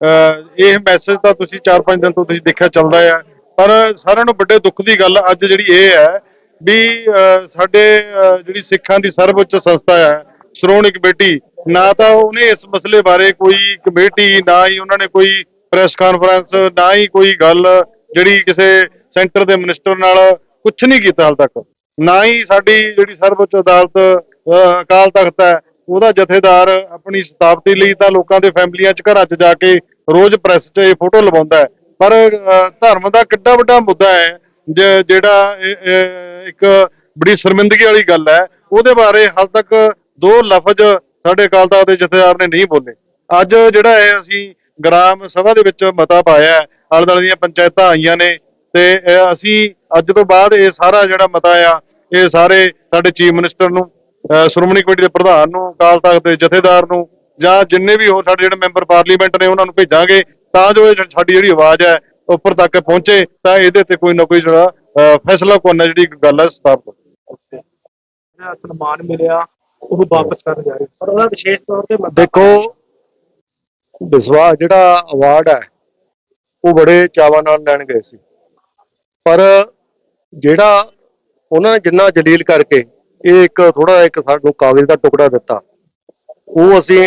ਅਹ, ਇਹ ਮੈਸੇਜ ਤਾਂ ਤੁਸੀਂ 4-5 ਦਿਨ ਤੋਂ ਤੁਸੀਂ ਦੇਖਿਆ ਚੱਲਦਾ ਆ ਪਰ ਸਾਰਿਆਂ ਨੂੰ ਵੱਡੇ ਦੁੱਖ ਦੀ ਗੱਲ ਅੱਜ ਜਿਹੜੀ ਇਹ ਹੈ ਵੀ ਅਹ, ਸਾਡੇ ਅਹ, ਜਿਹੜੀ ਸਿੱਖਾਂ ਦੀ ਸਰਵਉੱਚ ਸੰਸਥਾ ਹੈ ਸ਼੍ਰੋਮਣੀ ਕਮੇਟੀ ਨਾ ਤਾਂ ਉਹਨੇ ਇਸ ਮਸਲੇ ਬਾਰੇ ਕੋਈ ਕਮੇਟੀ ਨਾ ਹੀ ਉਹਨਾਂ ਨੇ ਕੋਈ ਪ੍ਰੈਸ ਕਾਨਫਰੰਸ ਨਾ ਹੀ ਕੋਈ ਗੱਲ ਜਿਹੜੀ ਕਿਸੇ ਸੈਂਟਰ ਦੇ ਮਿਨਿਸਟਰ ਨਾਲ ਕੁਝ ਨਹੀਂ ਕੀਤਾ ਹਾਲ ਤੱਕ। ਨਾ ਹੀ ਸਾਡੀ ਜਿਹੜੀ ਸਰਵਉੱਚ ਅਦਾਲਤ ਅਕਾਲ ਤਖਤ ਹੈ, ਉਹਦਾ ਜਥੇਦਾਰ ਆਪਣੀ ਸਤਾਬਤੀ ਲਈ ਤਾਂ ਲੋਕਾਂ ਦੇ ਫੈਮਲੀਆਂ 'ਚ ਘਰਾਂ 'ਚ ਜਾ ਕੇ ਰੋਜ਼ ਪ੍ਰੈਸ 'ਚ ਇਹ ਫੋਟੋ ਲਵਾਉਂਦਾ ਹੈ। ਪਰ ਧਰਮ ਦਾ ਕਿੱਡਾ ਵੱਡਾ ਮੁੱਦਾ ਹੈ ਜਿਹੜਾ ਇੱਕ ਬੜੀ ਸ਼ਰਮਿੰਦਗੀ ਵਾਲੀ ਗੱਲ ਹੈ, ਉਹਦੇ ਬਾਰੇ ਹਾਲ ਤੱਕ ਦੋ ਲਫ਼ਜ਼ ਸਾਡੇ ਅਕਾਲ ਤਖਤ ਦੇ ਜਥੇਦਾਰ ਨੇ ਨਹੀਂ ਬੋਲੇ। ਅੱਜ ਜਿਹੜਾ ਹੈ ਅਸੀਂ ਗ੍ਰਾਮ ਸਭਾ ਦੇ ਵਿੱਚ ਮਤਾ ਪਾਇਆ ਹੈ ਆਲੇ ਦੁਆਲੇ ਦੀਆਂ ਪੰਚਾਇਤਾਂ ਆਈਆਂ ਨੇ ਤੇ ਅਸੀਂ ਅੱਜ ਤੋਂ ਬਾਅਦ ਇਹ ਸਾਰਾ ਜਿਹੜਾ ਮਤਾ ਆ ਇਹ ਸਾਰੇ ਸਾਡੇ ਚੀਫ ਮਿਨਿਸਟਰ ਨੂੰ ਸ਼੍ਰੋਮਣੀ ਕਮੇਟੀ ਦੇ ਪ੍ਰਧਾਨ ਨੂੰ ਅਕਾਲ ਤਖਤ ਦੇ ਜਥੇਦਾਰ ਨੂੰ ਜਾਂ ਜਿੰਨੇ ਵੀ ਹੋਰ ਸਾਡੇ ਜਿਹੜੇ ਮੈਂਬਰ ਪਾਰਲੀਮੈਂਟ ਨੇ ਉਹਨਾਂ ਨੂੰ ਭੇਜਾਂਗੇ ਤਾਂ ਜੋ ਇਹ ਸਾਡੀ ਜਿਹੜੀ ਆਵਾਜ਼ ਹੈ ਉੱਪਰ ਤੱਕ ਪਹੁੰਚੇ ਤਾਂ ਇਹਦੇ ਤੇ ਕੋਈ ਨਾ ਕੋਈ ਜਿਹੜਾ ਫੈਸਲਾ ਕੋਨਾ ਜਿਹੜੀ ਗੱਲ ਹੈ ਸਥਾਪਿਤ ਹੋਵੇ। ਜਿਹੜਾ ਸਨਮਾਨ ਮਿਲਿਆ ਉਹ ਵਾਪਸ ਕਰਨ ਜਾ ਰਹੇ ਪਰ ਉਹਦਾ ਵਿਸ਼ੇਸ਼ ਤੌਰ ਤੇ ਦੇਖੋ ਵਿਸ਼ਵਾ ਜਿਹੜਾ ਅਵਾਰਡ ਹੈ, ਉਹ ਬੜੇ ਚਾਵਾਂ ਨਾਲ ਲੈਣ ਗਏ ਸੀ। ਪਰ ਜਿਹੜਾ ਉਹਨਾਂ ਨੇ ਜਿੰਨਾ ਜਲੀਲ ਕਰਕੇ ਇਹ ਇੱਕ ਥੋੜਾ ਇੱਕ ਸਾਨੂੰ ਕਾਗਜ਼ ਦਾ ਟੁਕੜਾ ਦਿੱਤਾ, ਉਹ ਅਸੀਂ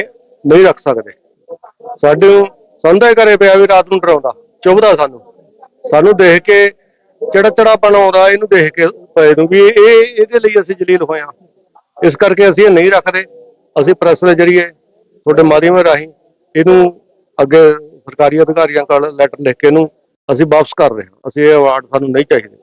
ਨਹੀਂ ਰੱਖ ਸਕਦੇ। ਸਾਡੇ ਨੂੰ ਸੰਦਾ ਕਰੇ ਪਿਆ ਵੀ ਰਾਤ ਨੂੰ ਡਰਾਉਂਦਾ, ਚੁਭਦਾ ਸਾਨੂੰ। ਸਾਨੂੰ ਦੇਖ ਕੇ ਚੜਾ ਚੜਾਪਣ ਆਉਂਦਾ, ਇਹਨੂੰ ਦੇਖ ਕੇ ਪਏ ਨੂੰ ਵੀ ਇਹ, ਇਹਦੇ ਲਈ ਅਸੀਂ ਜਲੀਲ ਹੋਏ ਹਾਂ। ਇਸ ਕਰਕੇ ਅਸੀਂ ਇਹ ਨਹੀਂ ਰੱਖਦੇ। ਅਸੀਂ ਪ੍ਰੈਸ ਦੇ ਜਰੀਏ ਤੁਹਾਡੇ ਮਾਧਿਅਮ ਰਾਹੀਂ ਇਹਨੂੰ ਅੱਗੇ ਸਰਕਾਰੀ ਅਧਿਕਾਰੀਆਂ ਕੋਲ ਲੈਟਰ ਲਿਖ ਕੇ ਇਹਨੂੰ ਅਸੀਂ ਵਾਪਸ ਕਰ ਰਹੇ ਹਾਂ। ਅਸੀਂ ਇਹ ਅਵਾਰਡ ਸਾਨੂੰ ਨਹੀਂ ਚਾਹੀਦੇ।